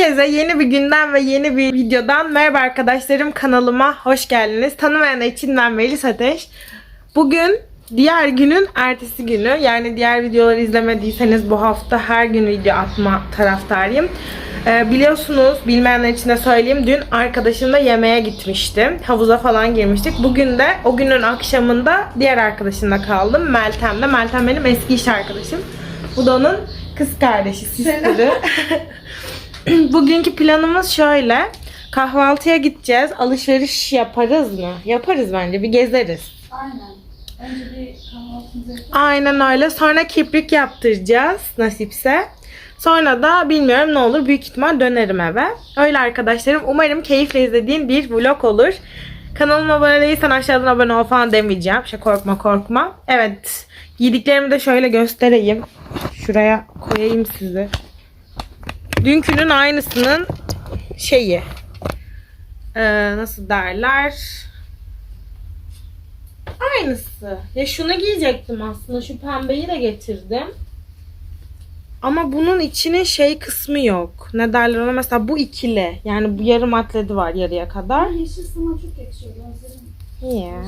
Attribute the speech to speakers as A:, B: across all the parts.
A: Herkese yeni bir günden ve yeni bir videodan merhaba arkadaşlarım kanalıma hoş geldiniz. Tanımayanlar içinden Melis Ateş. Bugün diğer günün ertesi günü yani diğer videoları izlemediyseniz bu hafta her gün video atma taraftarıyım. Ee, biliyorsunuz bilmeyenler için de söyleyeyim dün arkadaşımla yemeğe gitmiştim. Havuza falan girmiştik. Bugün de o günün akşamında diğer arkadaşımla kaldım. Meltem'de. Meltem benim eski iş arkadaşım. Bu da onun kız kardeşi, sisteri. Bugünkü planımız şöyle. Kahvaltıya gideceğiz. Alışveriş yaparız mı? Yaparız bence. Bir gezeriz.
B: Aynen. Önce bir kahvaltımızı yapalım.
A: Aynen öyle. Sonra kiprik yaptıracağız nasipse. Sonra da bilmiyorum ne olur. Büyük ihtimal dönerim eve. Öyle arkadaşlarım. Umarım keyifle izlediğin bir vlog olur. Kanalıma abone değilsen aşağıdan abone ol falan demeyeceğim. Şey korkma korkma. Evet. Giydiklerimi de şöyle göstereyim. Şuraya koyayım sizi. Dünkünün aynısının şeyi. Ee, nasıl derler? Aynısı. Ya şunu giyecektim aslında. Şu pembeyi de getirdim. Ama bunun içinin şey kısmı yok. Ne derler ona? Mesela bu ikili. Yani bu yarım atleti var yarıya kadar.
B: Yeşil sana çok yakışıyor.
A: Ya.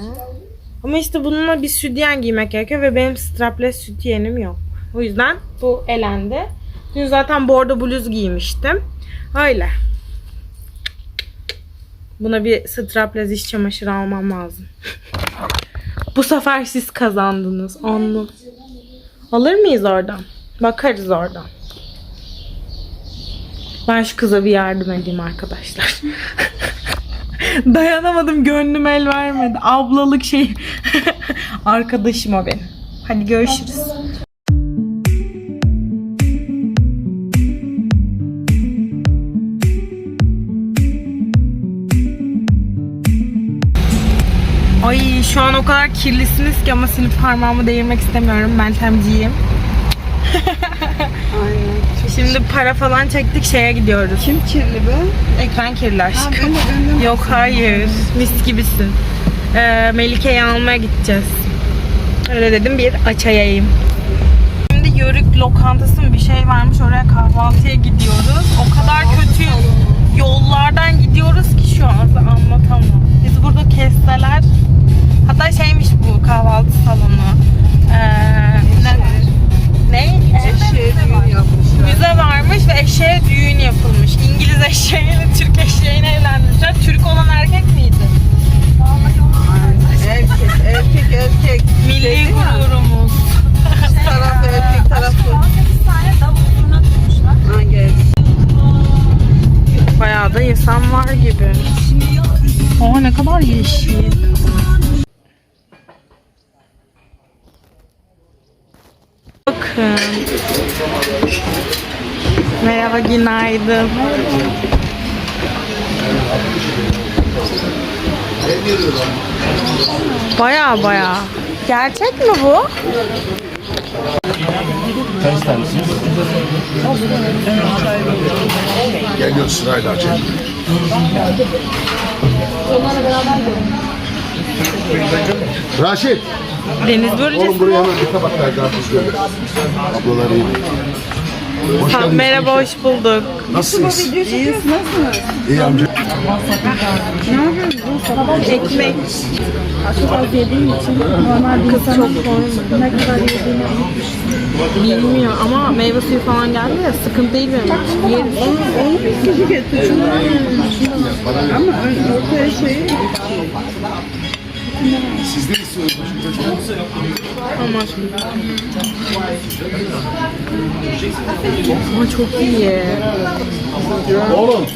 A: Ama işte bununla bir sütyen giymek gerekiyor ve benim strapless sütyenim yok. O yüzden bu elendi. Dün zaten bordo bluz giymiştim. Öyle. Buna bir strapless iç çamaşırı almam lazım. bu sefer siz kazandınız. Onu. Alır mıyız oradan? Bakarız oradan. Ben şu kıza bir yardım edeyim arkadaşlar. Dayanamadım gönlüm el vermedi. Ablalık şey. Arkadaşım o benim. Hadi görüşürüz. O kadar kirlisiniz ki ama silip parmağımı değirmek istemiyorum. Meltemciyim.
C: Aynen.
A: Şimdi para falan çektik şeye gidiyoruz.
C: Kim kirli be?
A: Ekran kirli aşkım.
C: Ha, ben
A: Yok hayır. Mis gibisin. Ee, Melike'yi almaya gideceğiz. Öyle dedim bir açayayım. Şimdi Yörük lokantası mı bir şey varmış oraya kahvaltıya gidiyoruz. O kadar kötü yollardan gidiyoruz ki şu an anlatamam. Biz burada kesteler. Hatta şeymiş bu kahvaltı salonu. Ee, ne? Ne?
C: Eşeğe düğün yapmışlar.
A: Müze varmış ve eşeğe düğün yapılmış. İngiliz eşeğiyle Türk eşeğine evlenmişler. Türk olan erkek miydi?
C: Erkek, erkek, erkek.
A: Milli
C: Şey
A: gururumuz.
C: Tarafı erkek tarafı.
B: 18 tane davul zurna tutmuşlar.
C: Ha gel.
A: Bayağı da insan var gibi. Oha ne kadar yeşil. Bakın. Merhaba, günaydın. Baya baya. Gerçek mi bu?
D: Geliyor sırayla açalım. Raşit,
A: Deniz
D: oğlum
A: börülcesi.
D: buraya hemen bir tabak karpuz gönder. Ablalar iyi. Hoş
A: Ha,
D: geldiniz.
A: merhaba, hoş bulduk.
D: Nasılsınız?
C: İyiyiz, nasılsınız?
D: İyi amca.
A: Ekmek. Kız çok koyma.
B: Ne kadar yediğini
A: Bilmiyor ama meyve suyu falan geldi ya sıkıntı değil benim için. Yeriz.
C: Onu, onu bir kişi getir. Ama ortaya şeyi
D: Siz de istiyorsunuz.
A: Ama Ama çok iyi.
D: Oğlum.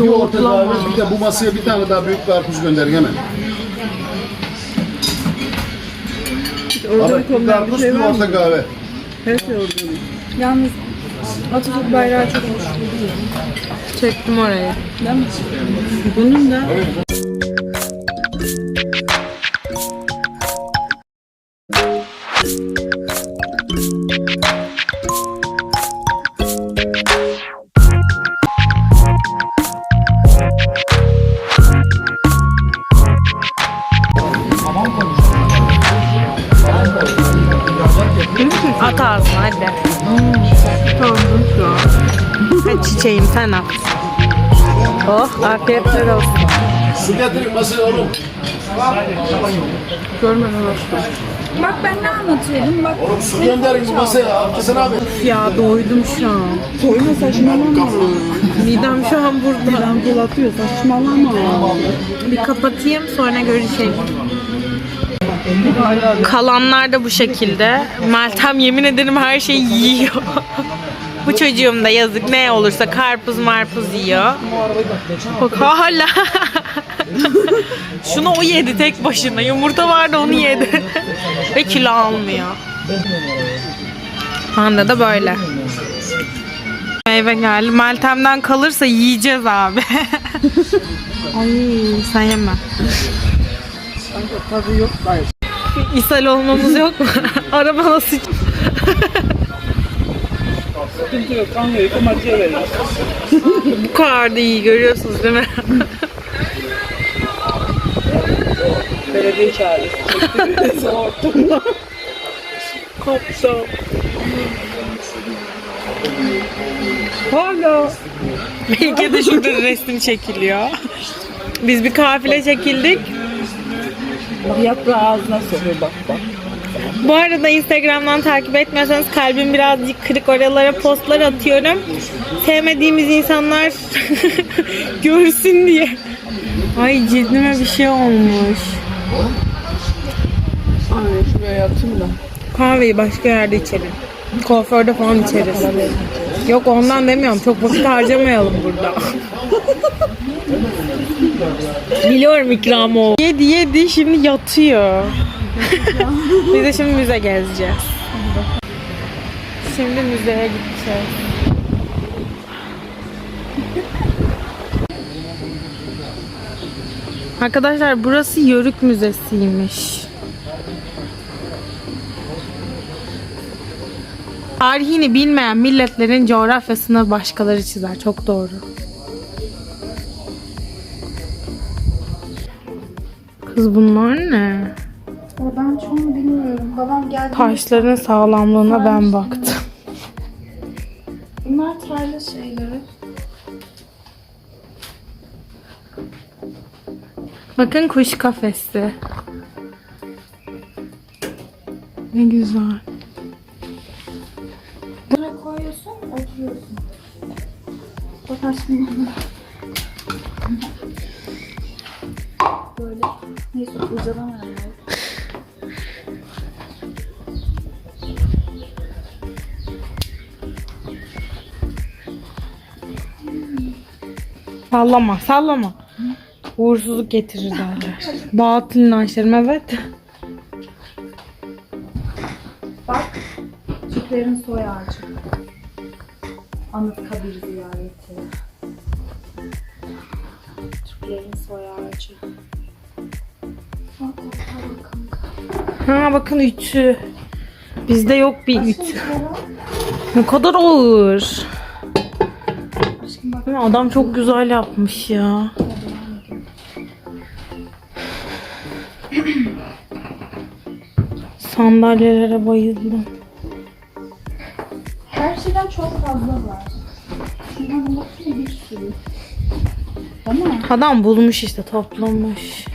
D: Bir orta kahve, bir de bu masaya bir tane daha büyük karpuz gönderin hemen.
C: orada bir
D: Abi, bir
C: konuda bir
D: karpuz,
C: şey
D: bir
C: var mı?
D: orta kahve.
C: Her şey orada.
B: Yalnız Atatürk bayrağı çok hoş.
A: Çektim orayı.
B: Değil mi?
C: Bunun da
A: afiyetler olsun.
D: Su getirin masaya oğlum.
B: Bak ben ne anlatıyorum bak.
D: Oğlum su gönderin bu masaya. Hasan abi.
A: Ya doydum şu an.
C: Soyma saçmalama.
A: Midem şu an burada.
C: Ben bulatıyor saçmalama.
A: Bir kapatayım sonra görüşelim. Kalanlar da bu şekilde. Meltem yemin ederim her şeyi yiyor. Bu çocuğum da yazık ne olursa karpuz marpuz yiyor. Bak hala. Şunu o yedi tek başına. Yumurta vardı onu yedi. Ve kilo almıyor. Hande da böyle. Meyve geldi. Meltem'den kalırsa yiyeceğiz abi. Ay sen yeme.
C: Tadı yok.
A: İshal olmamız yok mu? Araba nasıl?
C: Sıkıntı yok. Anlıyor. Komacıya verir.
A: Bu kadar da iyi görüyorsunuz değil mi?
C: Belediye çağırır. Soğuttum. Kopsam. Hala.
A: Melike de şurada resim çekiliyor. Biz bir kafile çekildik.
C: Yaprağı ağzına sokuyor bak bak.
A: Bu arada Instagram'dan takip etmiyorsanız kalbim birazcık kırık oralara postlar atıyorum. Sevmediğimiz insanlar görsün diye. Ay cildime bir şey olmuş.
C: Aynen şuraya yatayım da.
A: Kahveyi başka yerde içelim. Kuaförde falan içeriz. Yok ondan demiyorum. Çok vakit harcamayalım burada. Biliyorum ikram o. Yedi yedi şimdi yatıyor. Biz de şimdi müze gezeceğiz. Şimdi müzeye gideceğiz. Arkadaşlar burası Yörük Müzesi'ymiş. Tarihini bilmeyen milletlerin coğrafyasını başkaları çizer. Çok doğru. Kız bunlar ne?
B: Ben çoğunu bilmiyorum. Babam geldi.
A: Taşların sağlamlığına ben baktım.
B: Bunlar tarla şeyleri.
A: Bakın kuş kafesi. Ne güzel.
B: Buraya koyuyorsun, oturuyorsun. Bakarsın bana. Böyle. Neyse kurcalama
A: Sallama, sallama. Uğursuzluk getirir derler. Batıl inançlarım evet.
B: Bak. Türklerin soy ağacı. Anıtkabir ziyareti. Türklerin soy ağacı. Bak bak bak kanka.
A: Ha bakın ütü. Bizde yok bir ütü. Ne kadar ağır. Ama Adam çok güzel yapmış ya. Sandalyelere bayıldım.
B: Her şeyden çok fazla var. Şundan baksana bir sürü. Değil mi?
A: Adam bulmuş işte toplamış.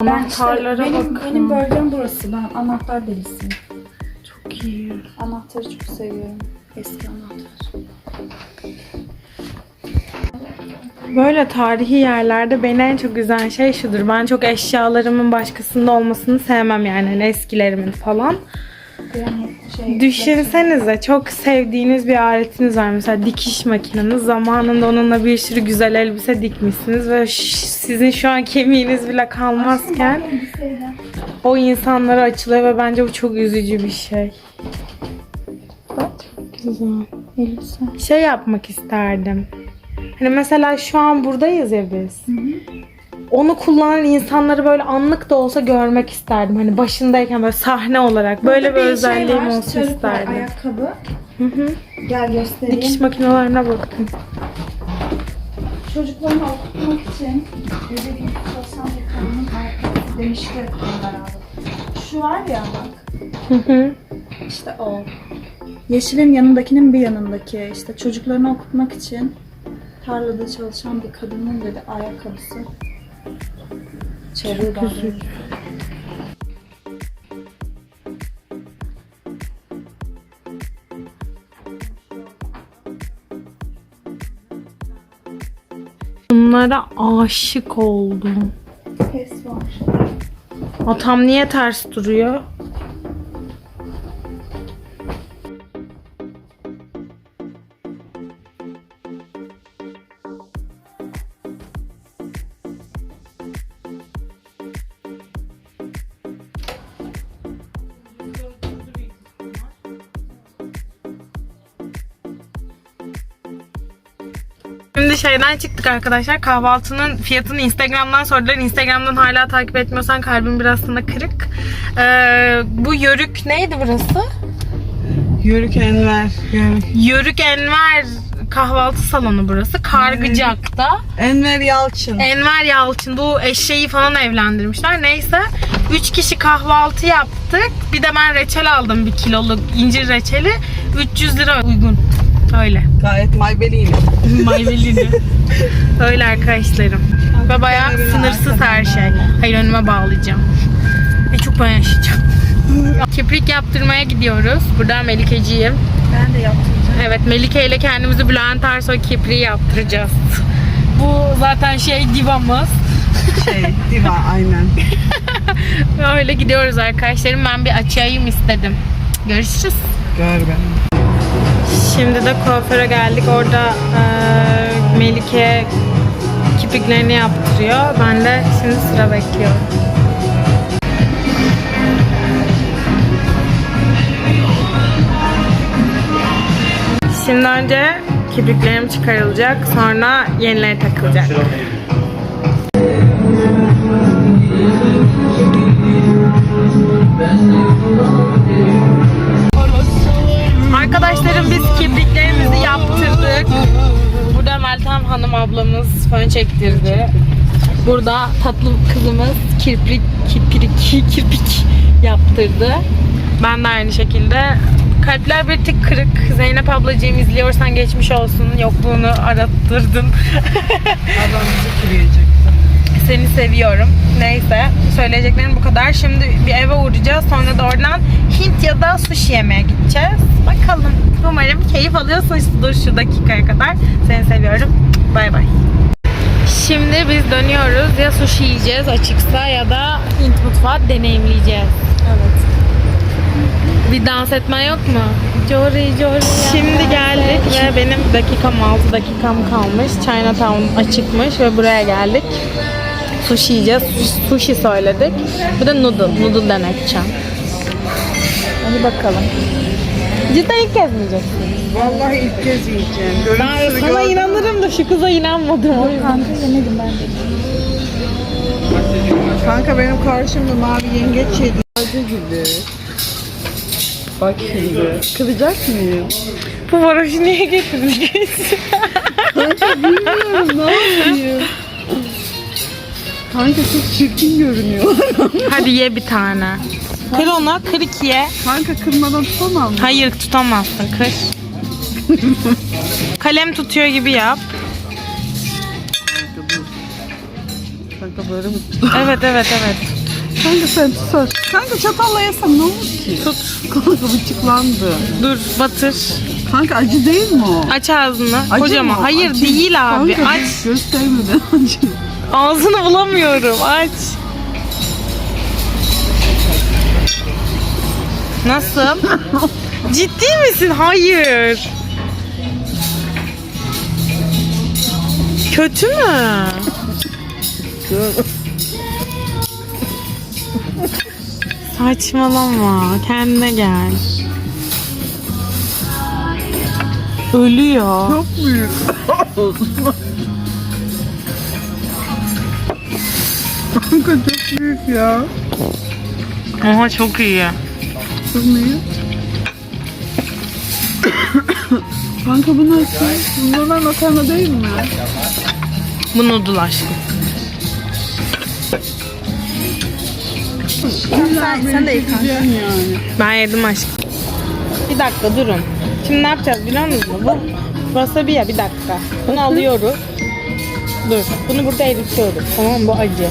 B: Ben işte,
A: Anahtarlara
B: benim,
A: bakın.
B: benim bölgem burası. Ben anahtar delisiyim.
A: Çok iyi.
B: Anahtarı çok seviyorum. Eski anahtar.
A: Böyle tarihi yerlerde beni en çok üzen şey şudur. Ben çok eşyalarımın başkasında olmasını sevmem yani hani eskilerimin falan.
B: Yani şey,
A: Düşünsenize çok sevdiğiniz bir aletiniz var. Mesela dikiş makineniz. Zamanında onunla bir sürü güzel elbise dikmişsiniz ve sizin şu an kemiğiniz bile kalmazken
B: elbiseyle.
A: o insanlara açılıyor ve bence bu çok üzücü bir şey. Bak çok güzel.
B: Elbise.
A: Şey yapmak isterdim. Hani mesela şu an buradayız ya biz. Onu kullanan insanları böyle anlık da olsa görmek isterdim. Hani başındayken böyle sahne olarak böyle bir,
B: Burada
A: özelliğim
B: şey var,
A: olsun isterdim.
B: Ayakkabı.
A: Hı hı.
B: Gel göstereyim.
A: Dikiş makinelerine bakın.
B: Çocuklarını okutmak için Yüce bir Sosyal Bakanı'nın ayakkabısı demişti beraber. Şu var ya bak.
A: Hı hı.
B: İşte o. Yeşilin yanındakinin bir yanındaki işte çocuklarını okutmak için tarlada çalışan bir kadının dedi ayakkabısı. Çevir bari.
A: Bunlara aşık oldum.
B: Pes var.
A: Atam niye ters duruyor? Şimdi şeyden çıktık arkadaşlar. Kahvaltının fiyatını Instagram'dan sordular. Instagram'dan hala takip etmiyorsan kalbim biraz sana kırık. Ee, bu Yörük neydi burası?
C: Yörük Enver. Yörük.
A: Yörük Enver kahvaltı salonu burası. Kargıcak'ta.
C: Enver Yalçın.
A: Enver Yalçın bu eşeği falan evlendirmişler. Neyse 3 kişi kahvaltı yaptık. Bir de ben reçel aldım bir kiloluk incir reçeli. 300 lira uygun. Öyle.
C: Gayet maybeliyim.
A: Mayvelini. Öyle arkadaşlarım. Ve bayağı sınırsız her şey. Hayır önüme bağlayacağım. Ve çok ben yaşayacağım. Kiprik yaptırmaya gidiyoruz. Burada Melikeciyim.
B: Ben de yaptım.
A: Evet Melike ile kendimizi Bülent Ersoy kipriği yaptıracağız. Bu zaten şey divamız.
C: Şey, diva aynen.
A: Öyle gidiyoruz arkadaşlarım. Ben bir açayım istedim. Görüşürüz.
C: Gör beni.
A: Şimdi de kuaföre geldik. Orada eee, Melike kirpiklerini yaptırıyor. Ben de şimdi sıra bekliyorum. Şimdi önce kirpiklerim çıkarılacak. Sonra yenileri takılacak. Arkadaşlarım biz kibriklerimizi yaptırdık. Burada Meltem Hanım ablamız fön çektirdi. Burada tatlı kızımız kirpik, kirpik, kirpik yaptırdı. Ben de aynı şekilde. Kalpler bir tık kırık. Zeynep ablacığım izliyorsan geçmiş olsun. Yokluğunu arattırdın.
C: Adam bizi kürüyecek.
A: Seni seviyorum. Neyse. Söyleyeceklerim bu kadar. Şimdi bir eve uğrayacağız. Sonra da oradan Hint ya da sushi yemeye gideceğiz. Bakalım. Umarım keyif alıyorsunuzdur şu dakikaya kadar. Seni seviyorum. Bay bay. Şimdi biz dönüyoruz. Ya sushi yiyeceğiz açıksa ya da Hint mutfağı deneyimleyeceğiz.
B: Evet.
A: Bir dans etmen yok mu? Cori cori. Şimdi geldik ve benim dakikam 6 dakikam kalmış. Chinatown açıkmış ve buraya geldik. Sushi yiyeceğiz. Sushi söyledik. Bir de noodle. Noodle deneteceğim. Hadi bakalım. Cidden ilk kez mi yiyeceksin?
C: Vallahi ilk kez yiyeceğim.
A: Ben
C: Görüntüsünü
A: sana
C: gördüm.
A: inanırım da şu kıza inanmadım. o yüzden.
B: Kanka yemedim ben de.
C: Kanka benim karşımda mavi yengeç yedi. Acı gibi. Bak şimdi. Kıracak mıyım?
A: Bu varoşu niye getirdin?
C: Bilmiyorum ne yapayım. Kanka çok çirkin görünüyor.
A: Hadi ye bir tane. Kır onu, kır ikiye.
C: Kanka kırmadan tutamam.
A: Hayır tutamazsın, kır. Kalem tutuyor gibi yap.
C: Kanka böyle mi?
A: Evet evet evet.
C: Kanka sen tut. Kanka çatalla yesem ne olur ki?
A: Tut.
C: Kanka bıçıklandı.
A: Dur batır.
C: Kanka acı değil mi o?
A: Aç ağzını.
C: Acı
A: Kocaman.
C: mı?
A: Hayır
C: Acı.
A: değil abi.
C: Kanka,
A: Aç.
C: Göstermeden acı.
A: Ağzını bulamıyorum. Aç. Nasıl? Ciddi misin? Hayır. Kötü mü? Saçmalama. Kendine gel. Ölüyor.
C: Çok büyük. Kanka çok büyük ya.
A: Oha çok iyi.
C: Kızmayı. Kanka bu nasıl? Bunlar makarna değil mi?
A: Bu noodle aşkım.
C: Sen, sen de ye kanka. Yani.
A: Ben yedim aşkım. Bir dakika durun. Şimdi ne yapacağız biliyor musunuz? Bu wasabi ya bir dakika. Bunu alıyoruz. Dur. Bunu burada eritiyoruz. Tamam? Bu acı.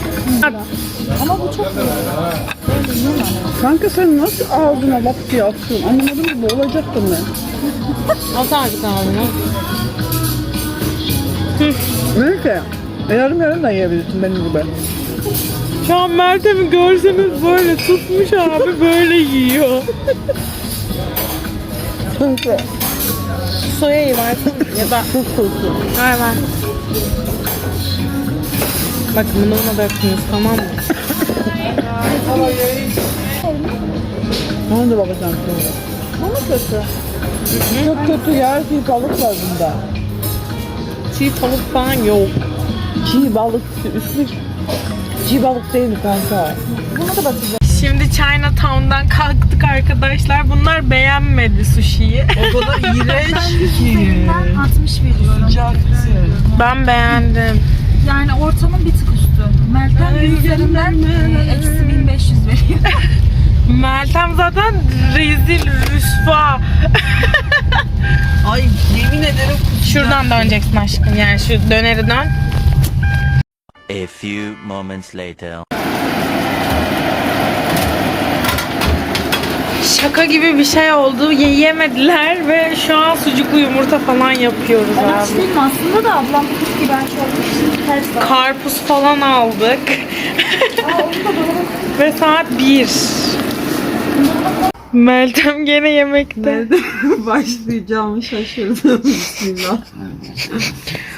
B: Ama bu çok
C: Kanka sen nasıl ağzına lap diye attın? Anlamadım ki boğulacaktım ben.
A: At artık ağzına.
C: Neyse. Yarım yarım da yiyebilirsin benim gibi.
A: Şu an Meltem'i görseniz böyle tutmuş abi böyle yiyor.
C: Kanka.
A: Soyayı versene ya da ver ver. Bakın bunu buna döktünüz tamam mı?
C: Ne oldu baba sen sonra?
B: Bu mu kötü?
C: Çok kötü ya. Çiğ balık var bunda.
A: Çiğ tavuk falan yok.
C: Çiğ balık üstü. Çiğ balık değil mi kanka?
B: Bunu da bakacağım.
A: Şimdi Chinatown'dan kalktık arkadaşlar. Bunlar beğenmedi sushi'yi.
C: O kadar iğrenç ki.
B: Ben 60 veriyorum.
A: Ben beğendim.
B: Yani ortamın bir tık üstü. Meltem üzerinden e, eksi 1500 veriyor.
A: Meltem zaten rezil, rüsva.
C: Ay yemin ederim
A: Şuradan döneceksin aşkım yani şu döneri dön.
E: A few moments later.
A: Şaka gibi bir şey oldu. Yiyemediler ve şu an sucuklu yumurta falan yapıyoruz
B: aç
A: abi.
B: değilim aslında da ablam aç olduğu için ters.
A: Karpuz falan aldık. ve saat 1. Meltem gene yemekte.
C: başlayacağımı şaşırdım. Bismillah.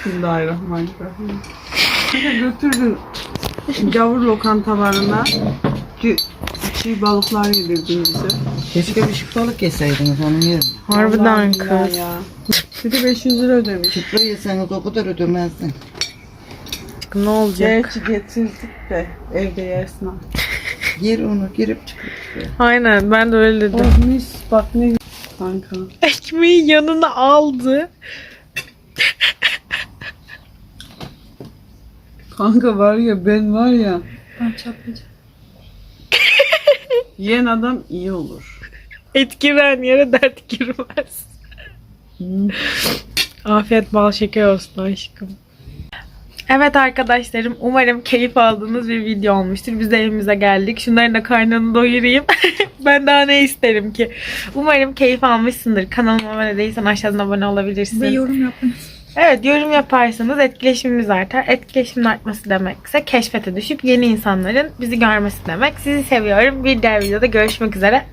C: Bismillahirrahmanirrahim. Kanka götürdün gavur lokantalarına çi- çiğ balıklar yedirdin bize.
F: Keşke bir şık balık yeseydiniz onun yerine.
A: Harbiden
C: Allah'ım
A: kız.
C: ya. Bir de 500 lira ödemiş.
F: Şıkla yeseniz o kadar ödemezdin.
A: Ne olacak?
C: Gerçi getirdik de evde yersin ha.
F: Yer onu girip çıkıyor.
A: Aynen ben de öyle dedim.
C: Oh mis bak ne kanka.
A: Ekmeği yanına aldı.
C: Kanka var ya ben var ya
B: Ben çatlayacağım.
C: yiyen adam iyi olur.
A: Et giren yere dert girmez. Afiyet bal şeker olsun aşkım. Evet arkadaşlarım umarım keyif aldığınız bir video olmuştur. Biz de evimize geldik. Şunların da karnını doyurayım. ben daha ne isterim ki? Umarım keyif almışsındır. Kanalıma abone değilsen aşağıdan abone olabilirsin.
B: Ve yorum yapmayı.
A: Evet yorum yaparsanız etkileşimimiz artar. Etkileşimin artması demekse keşfete düşüp yeni insanların bizi görmesi demek. Sizi seviyorum. Bir diğer videoda görüşmek üzere.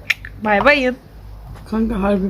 A: Bay bayın.
C: Kanka harbi